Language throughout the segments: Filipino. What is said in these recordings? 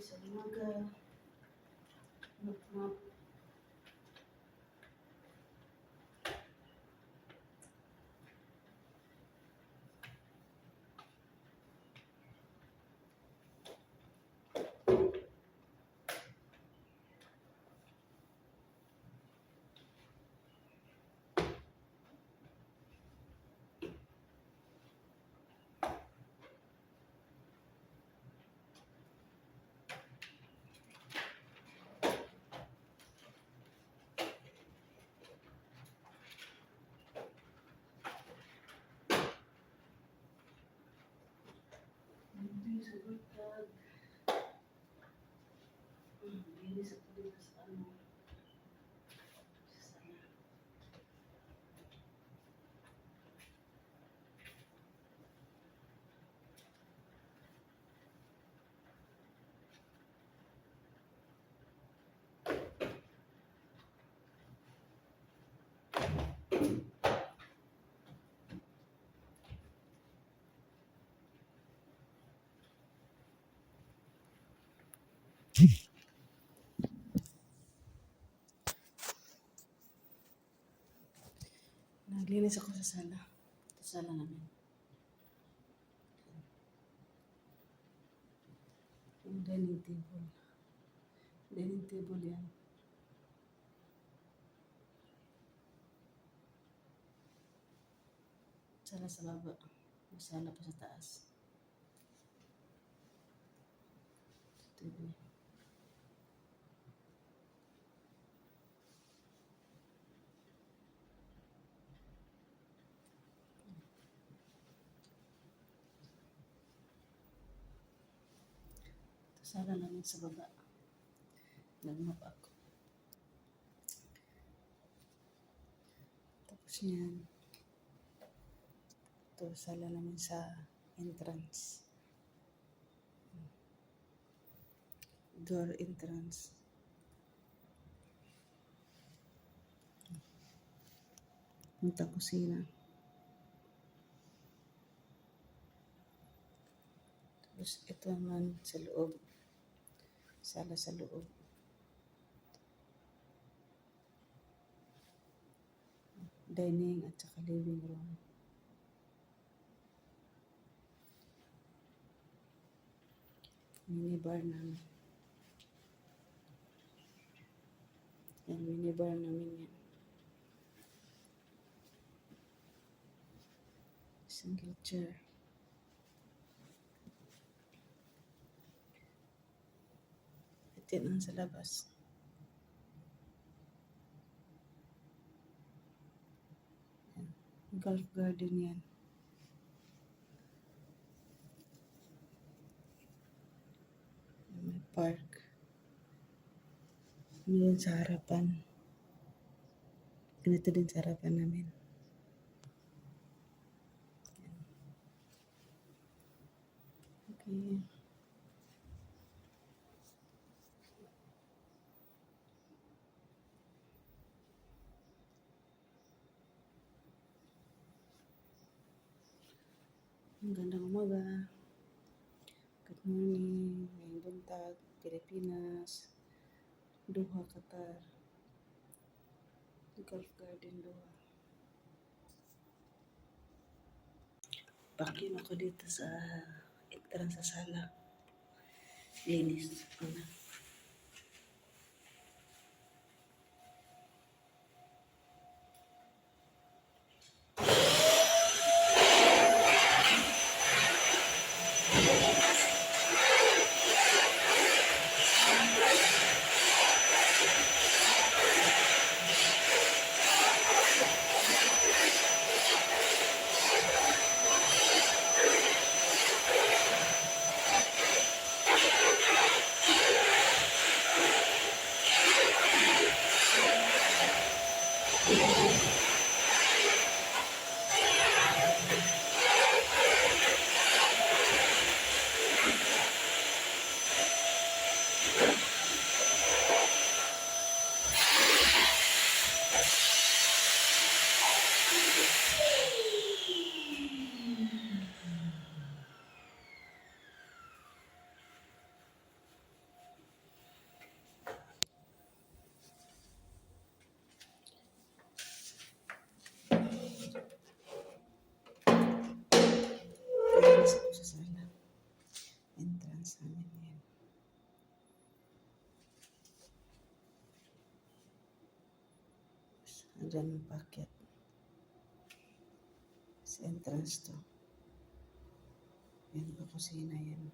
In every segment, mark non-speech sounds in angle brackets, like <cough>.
sa umaga. Map-map. Hindi sa bultag. Hmm, Hindi sa pagdito sa ano. Naglinis ako sa sala. Sa sala namin. Yung dining table. Dining table yan. Sala sa baba. May sala pa sa taas. TV. Sala namin sa baba. Nagmap ako. Tapos yan. Ito, sala namin sa entrance. Door entrance. Punta kusina. Tapos ito naman sa loob. Sala sa loob. Dining at saka living room. Minibar namin. Yan, minibar namin yan. Single chair. Ito lang sa labas. Golf garden yan. May park. Yun sa harapan. Ganito din sa harapan namin. Okay. Magandang umaga. Good morning. Ngayong buntag, Pilipinas. Doha, Qatar. Gulf Garden, Doha. Vacuum ako dito sa entrance sa sala. Linis. Ano? Diyan yung packet. Sa entrance to. Yan pa kusina yan.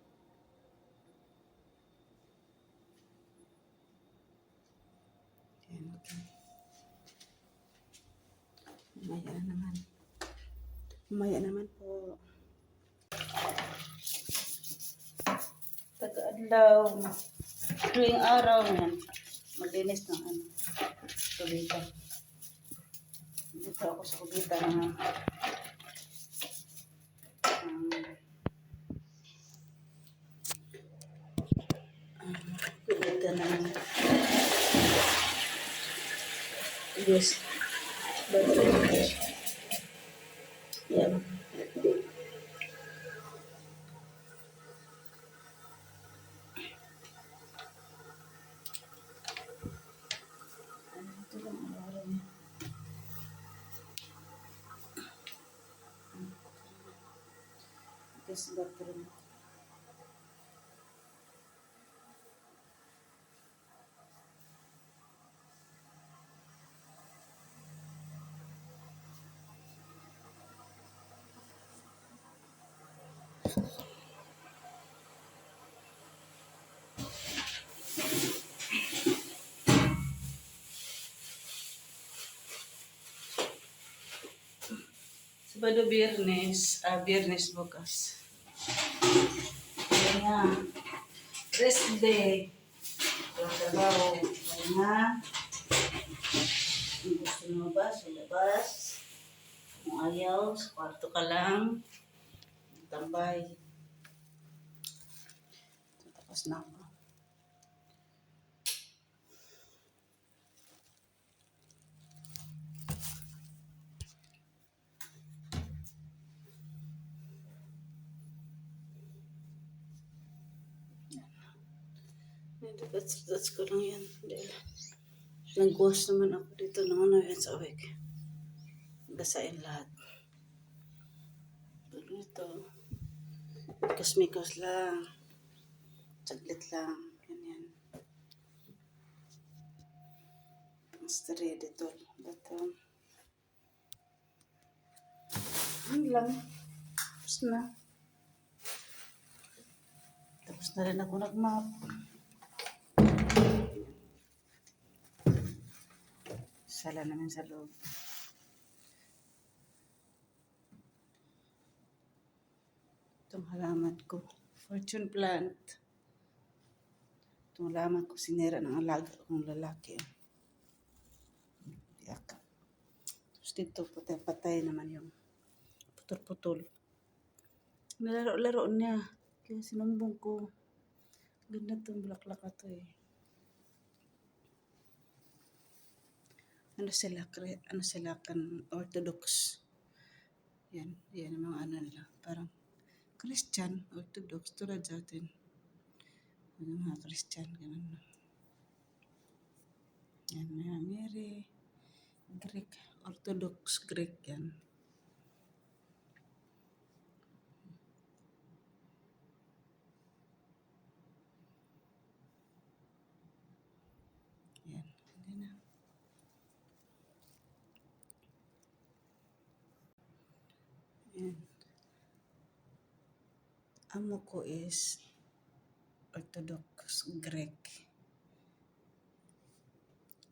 Yan, okay. Mamaya na naman. Mamaya naman po. Taga-adlaw. Tuwing araw yan. Maglinis ng ano. Kulita. Dito ako sa kulita na um, kulita ng yes. Battery. Yan. Ito lang ang araw niya. Gas battery. Sabado biyernes, ah, biyernes bukas. Kaya nga, rest day. Trabaho. Kaya nga, kung gusto mo ba, sa labas. Kung ayaw, sa kwarto ka lang. Tambay. Tapos na ako. Hindi, that's, that's ko lang yan. Nag-wash naman ako dito ng ano yan sa awik. Basain lahat. Pero ito, mikos-mikos lang. Saglit lang. Ganyan. Stray dito. Dito. Ano lang. Tapos na. Tapos na rin ako nag-map. Sala naman sa loob. Itong halaman ko. Fortune plant. Itong halaman ko sinira ng alaga kong lalaki. Yaka. Tapos dito patay-patay naman yung putol-putol. Nalaro-laro niya. Kaya sinumbong ko. Ganda itong bulaklak na to eh. Ano sila, ano sila kan orthodox. Yan, yan ang mga ano nila. Parang Christian, orthodox, tulad sa atin. Yung mga Christian, ganun. Yan, mga Mary, Greek, orthodox Greek. Yan, hindi na. Yan. Amo ko is Orthodox Greek.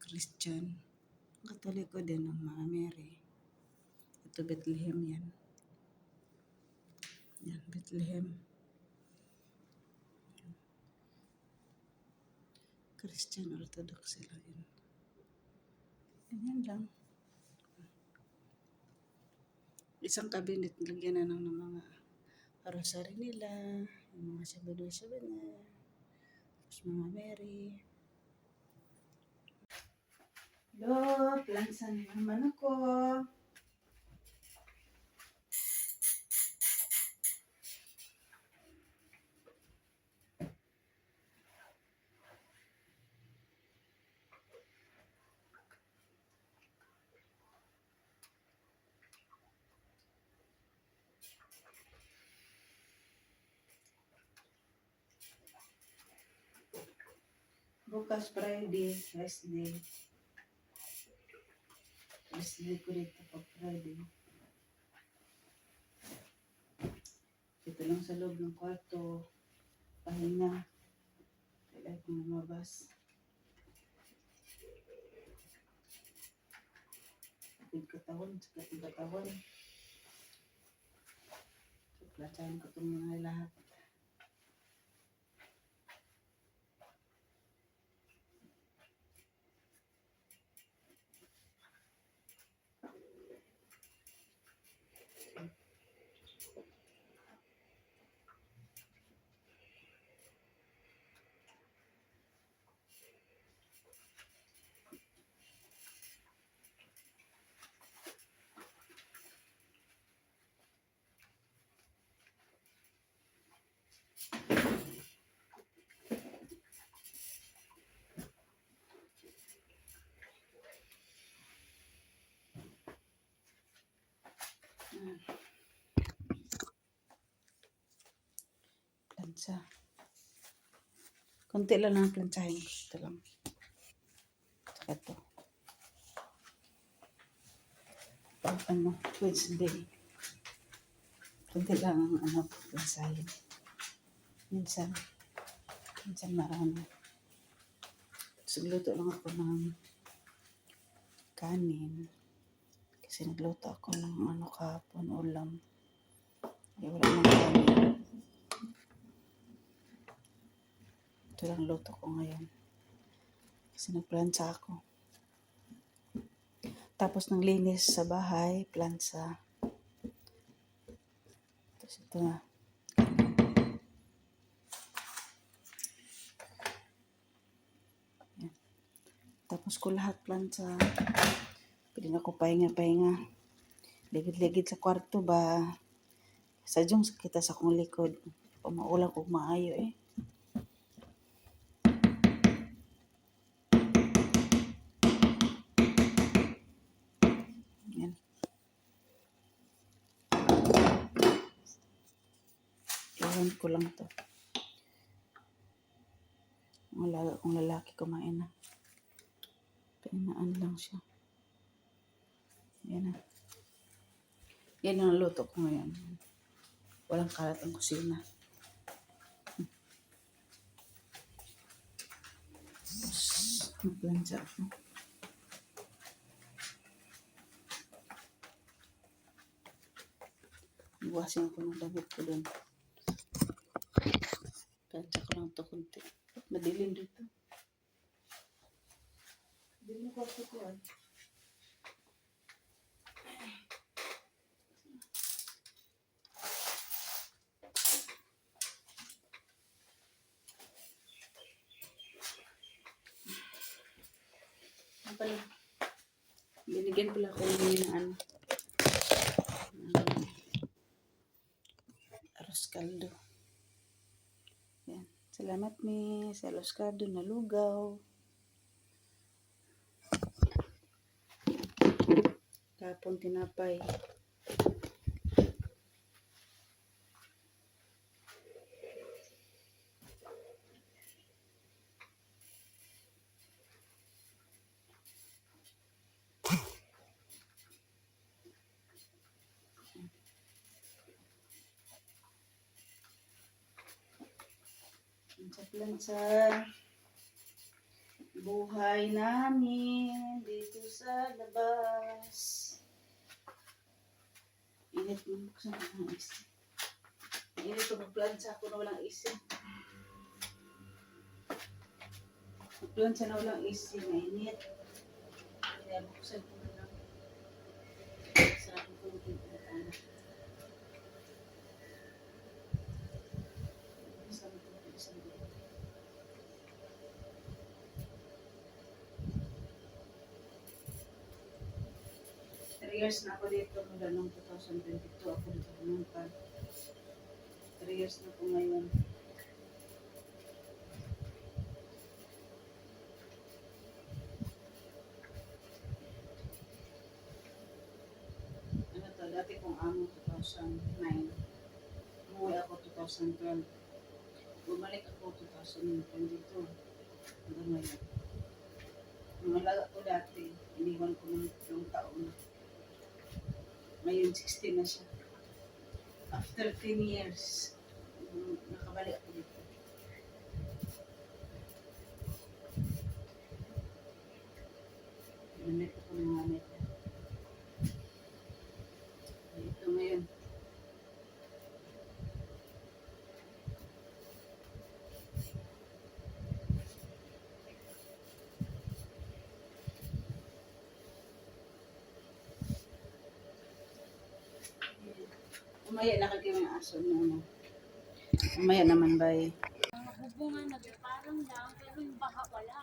Christian. Katoliko din ng mga Mary. Ito Bethlehem yan. Yan, Bethlehem. Christian Orthodox sila yun. Ganyan lang. isang cabinet lagyan na ng mga rosary nila, yung mga sabado-sabado, tapos mga Mary. Hello, plansan naman ako. Bukas Friday, rest day. Display ko dito pag Friday. Dito lang sa loob ng kwarto. Pahinga. Kailangan kong lumabas. Kapit katawan, kapit katawan. Platsahin ko itong mga lahat. Plansa. Kunti lang ang plansahin ko. Ito lang. Saka ito. Pag ano, Wednesday. Kunti lang ang ano, plansahin. Minsan, minsan marami. Sigluto lang ako ng kanin. Kasi nagluto ako ng ano kahapon, ulam. Ay, wala nang kanin. Ito lang luto ko ngayon. Kasi nagplansa ako. Tapos ng linis sa bahay, plansa. Tapos ito na. Yan. Tapos ko lahat plansa. Pwede na ko pahinga-pahinga. Ligid-ligid sa kwarto ba? Sadyong kita sa kong likod. Pamaulang kong maayo eh. Yan. Iwan ko lang to. Ang lalaki kumain na. Pinaan lang siya. Yan na. Yan ang luto ko ngayon. Walang kalat ang kusina. Tapos, magplansa ako. Iwasin ako ng damit ko doon. Plansa ko lang ito kunti. Madilim dito. Ko ako ko ah. Ano pala? Binigyan pala ko ng ano. ng Arroz caldo. Yan. Salamat mi sa arroz caldo na lugaw. Tapon tinapay. Sa plansa. Buhay namin dito sa labas. Init mo buksan ko ng isip. Init ko magplansa ako na walang isip. Magplansa na walang isip. Mainit. Kaya buksan ko na lang. Sarap ko yung pinagkana. Buksan ko, buksan ko. Three years na ako dito mula noong 2022 ako dito pumunta. Three years na po ngayon. Ano to, dati kong amo 2009. Umuwi ako 2012. Bumalik ako 2022. Hanggang ngayon. Ang alaga ko dati, iniwan ko ng taon. Ngayon, 16 na siya. After 10 years, mm, nakabalik ako dito. Namit ako ng namit. Ito ngayon. Umaya na na ano. Umaya naman ba eh. Na parang lang, pero yung baha wala.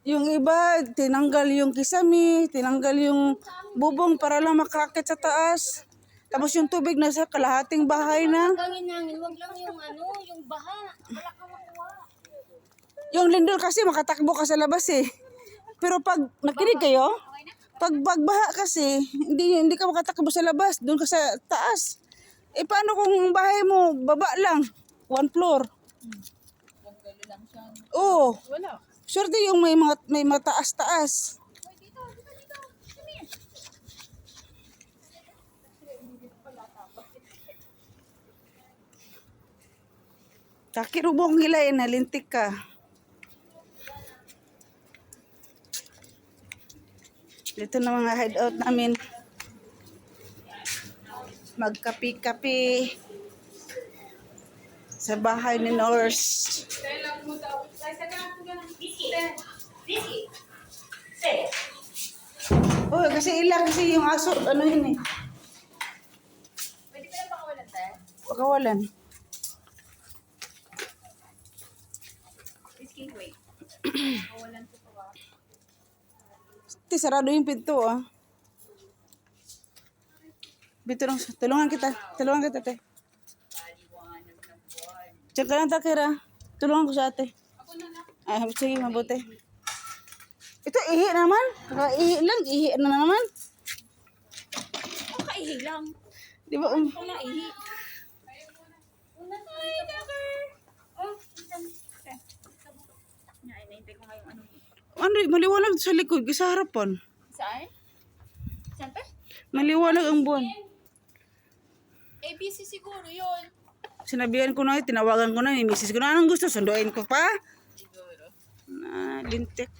Yung iba, tinanggal yung kisame, tinanggal yung bubong para lang makakit sa taas. Tapos yung tubig na sa kalahating bahay na. Hanggang inangin, wag lang yung ano, yung baha. Wala kang makuha. Yung lindol kasi makatakbo ka sa labas eh. Pero pag nakinig kayo? Pag bagbaha kasi, hindi hindi ka makatakbo sa labas, doon ka sa taas. Eh paano kung bahay mo baba lang, one floor? Gagalo lang siya. Oo. Wala. Swerte yung may mga may mataas-taas. Hoy, dito, dito, dito. Come here. Takirubong gilay na lintik ka. Dito na mga hideout namin. Magkapi-kapi sa bahay ni Norse. Oh, kasi ilang kasi yung aso, ano yun eh, Pwede pa lang pakawalan tayo? pakawalan. Whiskey, wait. Pakawalan ko pa ba? Te, sarado yung pinto ah. Bito lang, tulungan kita, tulungan kita te. Diyan ka lang takira. Tulungan ko sa ate. Ay, sige, mabuti. Ito, ihi naman. Kaka-ihi lang, ihi na naman. Oh, kaihi lang. Di ba? Um, Wala ihi. Una tayo, Tucker. Oh, isan. Okay. Ay, naintay ko nga yung ano. maliwanag sa likod, sa harapan. Saan? Saan pa? Maliwanag ang buwan. ABC siguro yun. Sinabihan ko na, tinawagan ko na, ni misis ko na, anong gusto, sunduin ko pa? Siguro. Na, lintik.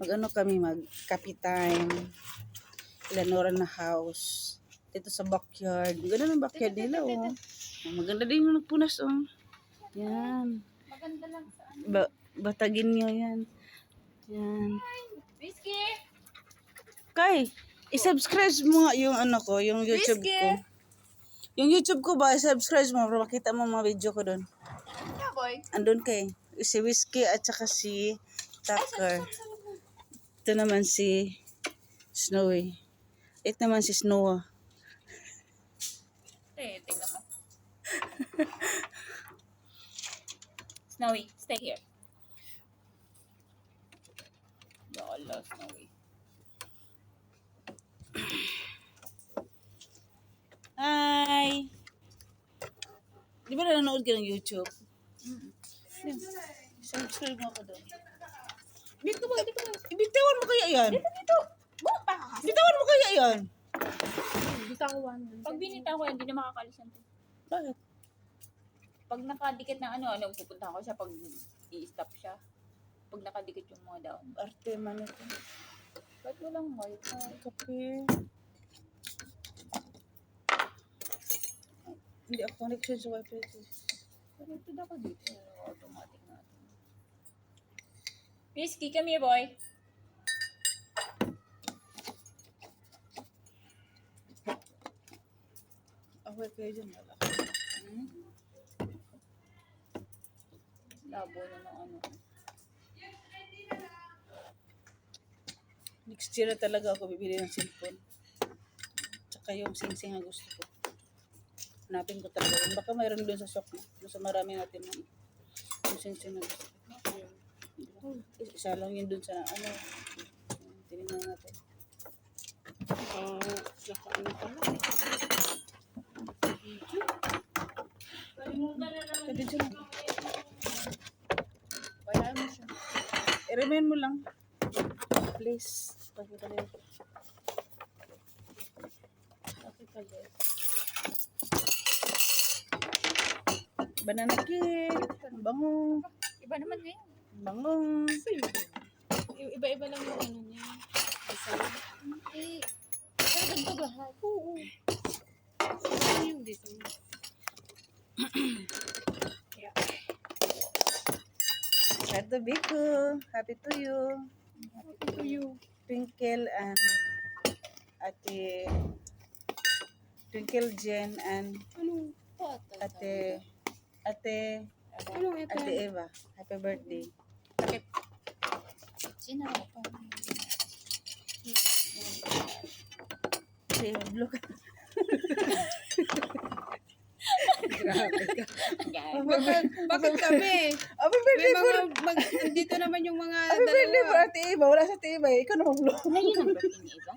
Mag-ano kami, mag-kapi time. Ilanora na house. Dito sa backyard. Ganda ng backyard nila, oh. Maganda din yung nagpunas, oh. Yan. Maganda lang sa ano. Ba batagin nyo yan. Yan. Whiskey! Kay, i-subscribe mo nga yung ano ko, yung YouTube Whiskey! ko. Yung YouTube ko ba, i-subscribe mo para makita mo mga video ko doon. Yeah, boy. Andun kay, si Whiskey at saka si Tucker. Ito naman si Snowy. Ito naman si Snowa. Eh, tingnan mo. <laughs> Snowy, stay here. Lala, Snowy. <clears throat> Hi! Di ba nanonood ka ng YouTube? Yan. Subscribe mo ako doon. Dito ba? Dito ba? Ibitawan mo kaya yan? Dito, dito. Buka pa ka kasi. Bitawan mo kaya yan? Pag binita ko yan, hindi na makakalisan to. Bakit? Pag nakadikit ng ano, ano, pupunta ko siya pag i-stop siya. Pag nakadikit yung mga daon. Arte man ito. Ba't walang wifi? Kape. Hindi ako connection sa wifi. Connected ako dito. Automatic natin. Whiskey, come here, boy. Ako kayo dyan. Wala. Labo na ng ano. Next year na talaga ako bibili ng cellphone. Tsaka yung sing-sing na gusto ko. Hanapin ko talaga. yun. Baka mayroon doon sa shop mo. Sa marami natin yung, yung sing-sing na gusto ko. Isa lang yun doon sa ano. Tinignan natin. Ah, naka ano pala. Kalimutan na. Wala mo siya. I-remind mo lang. Please. Pakita niyo. Pakita din. Banana cake. Ang Bango. Iba naman ngayon. Bango. Iba-iba lang yung ano niya. Design. Eh, pero ganito lahat. Oo. Ano yung design? Happy Biko. Happy to you. Ito yung Twinkle and Ate Twinkle Jen and ano? Ate Ate Ano ito? Ate Eva. Happy birthday. Sino ako pa? Si Blue. <laughs> Grabe ka. Bakit, bakit kami? Happy May mga, mag, dito naman yung mga Happy birthday po dalawa. Ate Eva. Wala sa Ate Eva. eh. Ikaw naman Blue. Ngayon ang birthday ni Iba?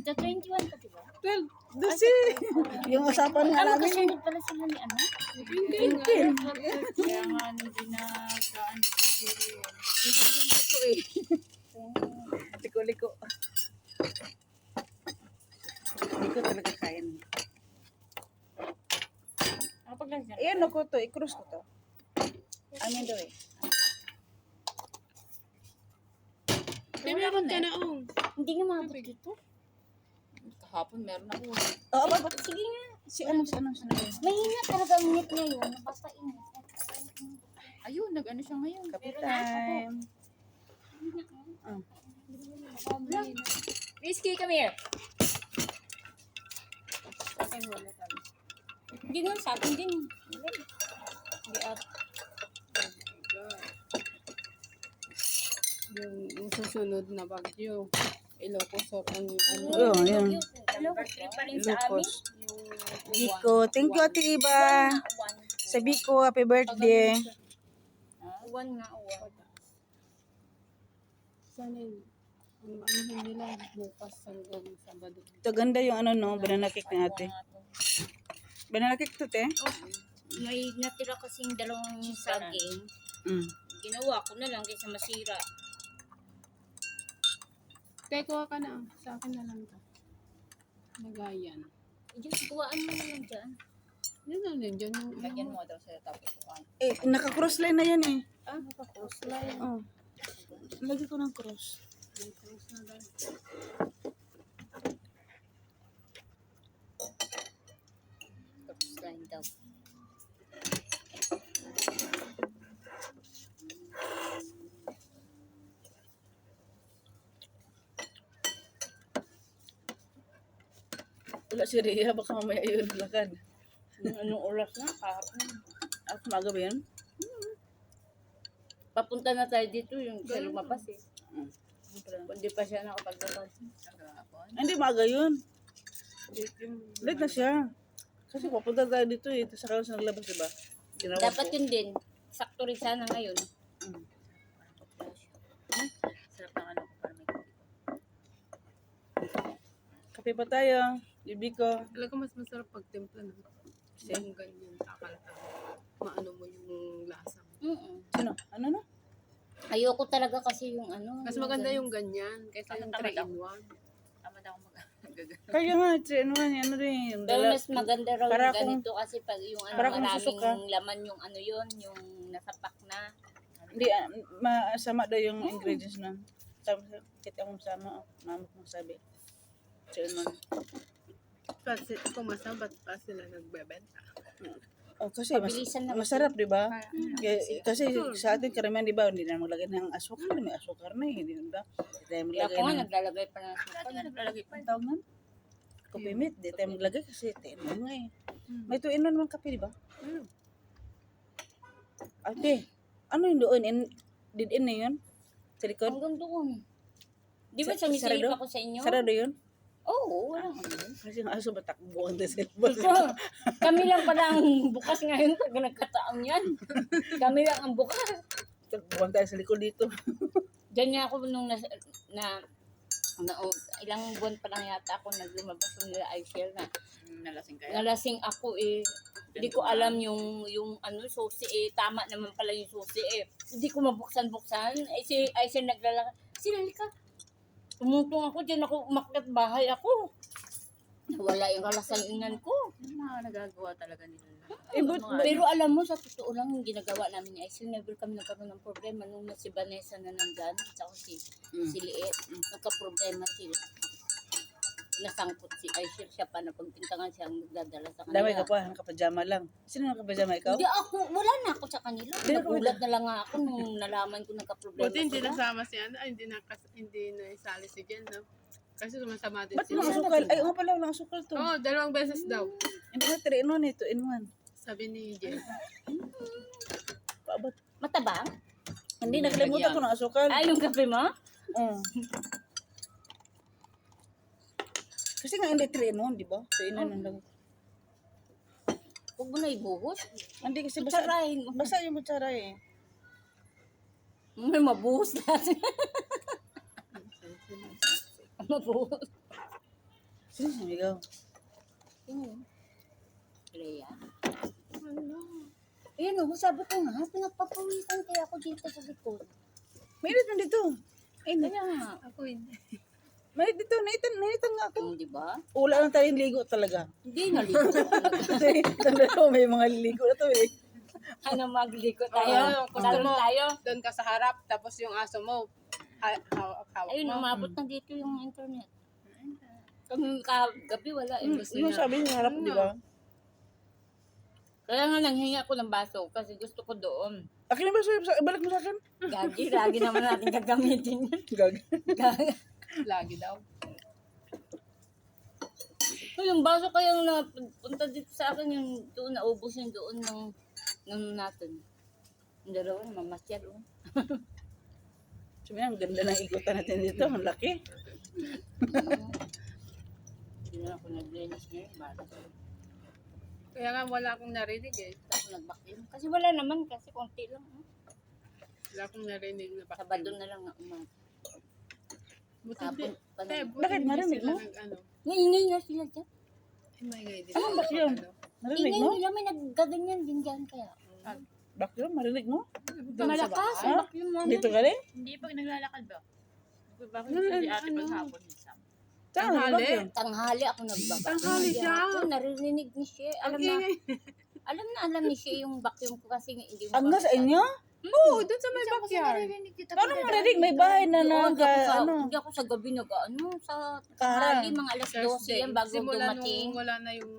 The 21 pa, diba? 12. Kasi yung usapan nga Ano namin. kasunod pala sila ni ano? Twinkle nga. Kaya nga hindi na gaan eh. Liko-liko. Hindi ko talaga kain. Kapag lang siya. Ayan ako to. I-cross ko to. Amin daw eh. Tinawag ka na oh. Hindi nga maabot dito. Kahapon meron ako. Oo, ba? ba- Sige nga. Si ano, si ano, si ano. Mahina talaga ang init ngayon. Napapainit. Ayun, nag-ano siya ngayon. Time. Ah. Risky, come here. Akin wala kami. Hindi naman sa akin din. Hindi at. Yung, yung susunod na bagyo. Ilocos or ang ano. Oo, yun. Ano, sa amin. Lucas. Yung Biko. Thank you, Ate Iba. One. Sa Biko, happy birthday. One nga, one. sana yung ano, ano nila bukas hanggang Sabado. Ito ganda yung ano no, banana cake ni ate. Banana cake to, te. May natira kasing dalawang saging. Mm. Ginawa ko na lang kaysa masira. Kaya kuha ka na. Sa akin na lang to. Nagayan. Diyos, kuhaan mo na lang dyan. Yan na lang dyan. Yung, Lagyan mo daw sa tapos kuhaan. Eh, naka-cross line na yan eh. Ah, naka-cross line. Oh. Lagi ko ng cross. Cross na lang. Tapos line daw. Wala si Rhea, baka mamaya yun lakad. Anong oras na? Kahapon. At umaga ba yun? Papunta na tayo dito yung sa lumabas eh. Mm. Hindi pa siya nakapaglabas. Hindi, umaga yun. Late na siya. Kasi papunta tayo dito eh. Tapos saka siya naglabas, diba? Ginawa Dapat ko. yun din. Sakto rin sana ngayon. Mm. Sarap ng ano ko para may Kape pa tayo. Bibi ko. Talaga mas masarap pag timpla na. Yung ganyan, takal-takal. Maano mo yung lasa. Mm Sino? Ano na? Ayoko talaga kasi yung ano. Mas maganda yung ganyan kaysa yung Tamad 3 ako. in 1. Kaya nga, ano nga, ano rin. Yung Pero mas maganda raw Para yung kung- ganito kasi pag yung ano, para maraming laman yung ano yun, yung nasapak na. Hindi, ah, masama daw yung ingredients na. Sabi ko, kita akong sama. Mama kong sabi. So, yun man. Kasi kung masabat pa sila nagbebenta. Oh, kasi mas, Pabilisan na masarap, di ba? Kaya, Kaya- Kasi sa atin karamihan, di ba, hindi na maglagay ng asukar. May asukar na eh, di ba? Di tayo Kaya maglagay ako nga ng... naglalagay pa ng suka. Naglalagay pa. Ang tawag nun? Coffee meat. Di tayo maglagay kasi tinan nga eh. Hmm. May tuin na naman kape, di ba? Hmm. Ate, ano yung doon? In, did in na yun? Sa likod? Hanggang doon. Di ba Sa- sarado? ako sa inyo? Sarado yun? Oo, wala nga doon. Kasi yung aso matakbo ang sa labas. So, kami lang pala ang bukas ngayon pag nagkataon yan. Kami lang ang bukas. Takbuhan tayo sa likod dito. Diyan nga ako nung nas, na, na oh, ilang buwan pa lang yata ako naglumabas yung nila Eichel na Nalasing kayo? nalasing ako eh. Hindi ko alam yung yung ano susi eh. Tama naman pala yung susi eh. Hindi ko mabuksan-buksan. Ay si ay si naglalakad. Sinali ka. Tumutong ako diyan ako umakyat bahay ako. Wala yung kalasalingan ko. Yung mga nagagawa talaga nila. Eh, but- Mga- Pero alam mo, sa totoo lang, yung ginagawa namin ni Aisel, never kami nagkaroon ng problema. Nung si Vanessa na nandyan, at saka si, si Liet, nagka-problema sila. Nasangkot si Aisel, siya pa na pagpintangan siya ang nagdadala sa kanila. Damay ka pa, nakapajama lang. Sino nakapajama ikaw? Hindi ako, wala na ako sa kanila. Nagulat na lang nga ako nung nalaman ko nagka-problema Buti hindi nasama si ano, ay, hindi na hindi na isali si Jen, no? Kasi sumasama din Ba't sila. mga asukal? Ay, oo pala, walang asukal to. Oo, dalawang beses daw. Hindi na 3 in 1 ito, in 1. Sabi ni Jen. Paabot. Matabang? Hindi, nakalimutan ko ng asukal. Ay, yung kape mo? Oo. Kasi nga hindi 3 in 1, di ba? 3 in 1 lang. Huwag mo na ibuhos. Hindi kasi basa, Kutsarahin mo. basa yung kutsara eh. May mabuhos natin. <laughs> mabuhos. Sino sumigaw? Yun. Leia. Ayan o, sabi ko nga, pinagpapawisan kaya ako dito sa likod. Mainit na dito. Ay, na. Kaya nga, Ako hindi. Mainit dito, naitan, naitan nga ako. um, di ba? Wala lang tayong ligo talaga. Hindi naligo <laughs> talaga. Kasi, tanda may mga ligo na to eh. ano magligo Oo, tayo? gusto Lalo mo. tayo. Doon ka sa harap, tapos yung aso mo, ha- hawak hawak Ayun, mo. umabot na dito yung internet. Kami kagabi wala eh. Mm, Yung sabi niya harap, di ba? Kaya nga nanghingi ako ng baso kasi gusto ko doon. Akin na ba sa'yo? Sa- Balik mo sa akin. Gagi, lagi naman natin gagamitin yun. Gag. <laughs> Gagi. Lagi daw. So, yung baso kayang napunta dito sa akin, yung doon, naubos yung doon ng, ng natin. Yung dalawa, mamasyal. Oh. <laughs> Sabi ang ganda ng ikutan natin dito. Ang laki. Hindi na ako ngayon. Bala. Kaya nga wala akong narinig eh. Ako nag-vacuum. Kasi wala naman, kasi konti lang. Oh. Wala akong narinig na bakit. Sabado na lang nga umag. Buti Hapon hindi. pa Eh, na. buti Bakit hindi narinig sila mo? nag- ano. Ngaingay na sila dyan. Ay, maingay din. Ano? Ano? Marinig Ingay mo? nila, may naggaganyan din dyan kaya. Bakit yun? Marinig mo? Malakas, ang vacuum namin. Dito ka rin? Hindi pag naglalakad ba? Bakit Ano, si ate ano? paghapon minsan? Saan? Tanghali? Bakit? Tanghali ako nagbabak. Tanghali siya. Ako, naririnig ni siya. Alam na, alam na alam ni siya yung vacuum ko kasi hindi mo Ang nga sa inyo? Oo, doon sa may Kasi backyard. naririnig dito. Paano marinig? May bahay na Oo, na, hindi ako sa, ano? hindi ako sa gabi nag ano, sa tanghali, mga alas 12 Thursday. yan bago Simula dumating. nung wala na yung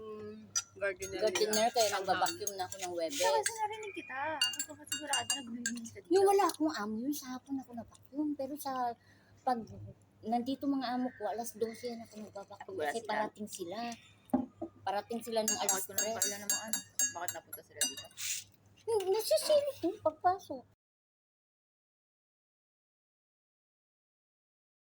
gardener. Gardener, kaya Somehow. nagbabacuum na ako ng Webes. Kasi narinig kita. Ako pa kasi sigurado naglilinis ka dito. Yung wala akong amo, yun sa hapon ako nagbacuum. Pero sa pag nandito mga amo ko, alas 12 yan ako nagbabacuum. Wala Kasi sila. parating sila. Parating sila ng alas Bakit ko na 3. pala namang ano? Bakit napunta sila dito? Nasisili papasok.